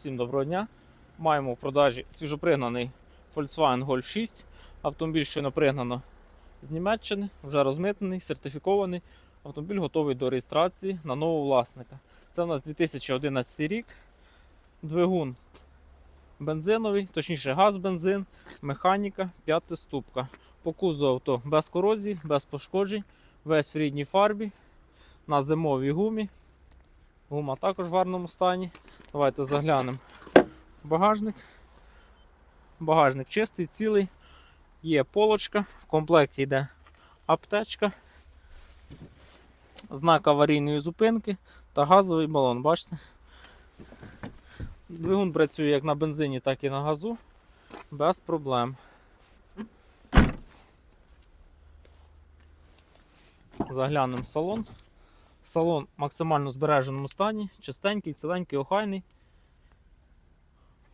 Всім доброго дня. Маємо в продажі свіжопригнаний Volkswagen Golf 6. Автомобіль щойно пригнано з Німеччини, вже розмитнений, сертифікований. Автомобіль готовий до реєстрації на нового власника. Це у нас 2011 рік. Двигун бензиновий, точніше газ бензин, механіка, п'ята ступка. По кузову авто без корозії, без пошкоджень, весь в рідній фарбі, на зимовій гумі. Гума також в гарному стані. Давайте заглянемо багажник. Багажник чистий, цілий. Є полочка, в комплекті йде аптечка, знак аварійної зупинки та газовий балон. Бачите? Двигун працює як на бензині, так і на газу. Без проблем. Заглянемо в салон. Салон в максимально збереженому стані, чистенький, ціленький, охайний.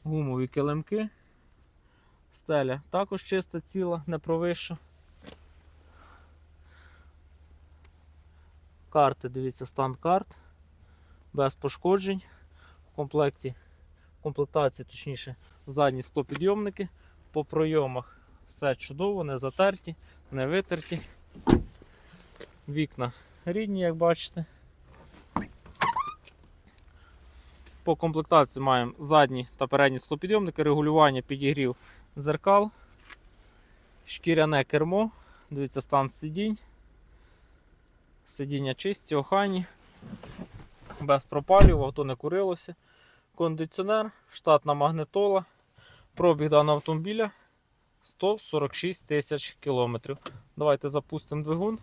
Гумові килимки. Стеля також чиста, ціла, не провища. Карти, дивіться, стан карт. Без пошкоджень. В комплекті, в комплектації, точніше, задні склопідйомники. По пройомах все чудово, не затерті, не витерті. Вікна рідні, як бачите. По комплектації маємо задні та передні склопідйомники, регулювання підігрів зеркал, шкіряне кермо, дивіться стан сидінь, сидіння чисті, охайні, без пропалів, авто не курилося. Кондиціонер, штатна магнитола, пробіг даного автомобіля 146 тисяч кілометрів. Давайте запустимо двигун.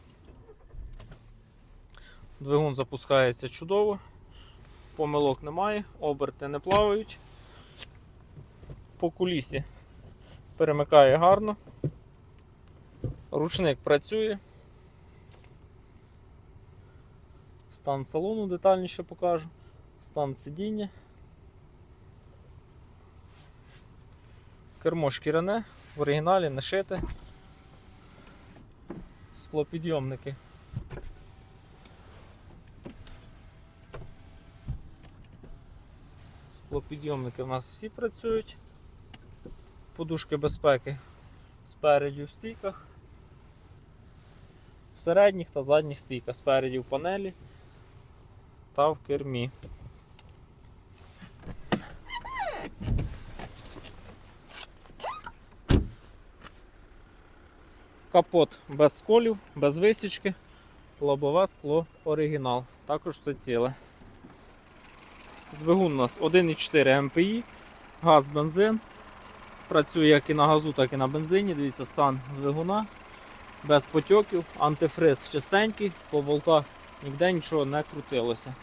Двигун запускається чудово, помилок немає, оберти не плавають. По кулісі перемикає гарно. Ручник працює. Стан салону детальніше покажу. Стан сидіння. Кермо шкіряне, в оригіналі не шите. Склопідйомники. Склопідйомники в нас всі працюють. Подушки безпеки спереді в стійках, в середніх та задніх стійках, спереді в панелі та в кермі. Капот без сколів, без висічки, лобове скло оригінал. Також все ціле. Двигун у нас 1,4 МПІ, газ, бензин. Працює як і на газу, так і на бензині. Дивіться, стан двигуна без потьоків, антифриз чистенький, по болтах ніде нічого не крутилося.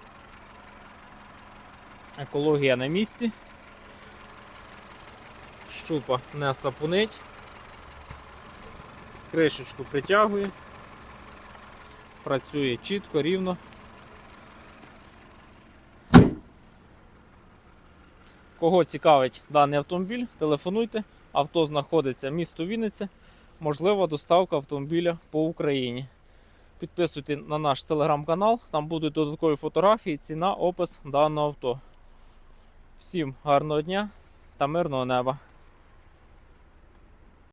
Екологія на місці. Щупа не сапунить. Кришечку притягує. Працює чітко, рівно. Кого цікавить даний автомобіль, телефонуйте. Авто знаходиться місто Вінниця. Можлива доставка автомобіля по Україні. Підписуйте на наш телеграм-канал, там будуть додаткові фотографії, ціна, опис даного авто. Всім гарного дня та мирного неба!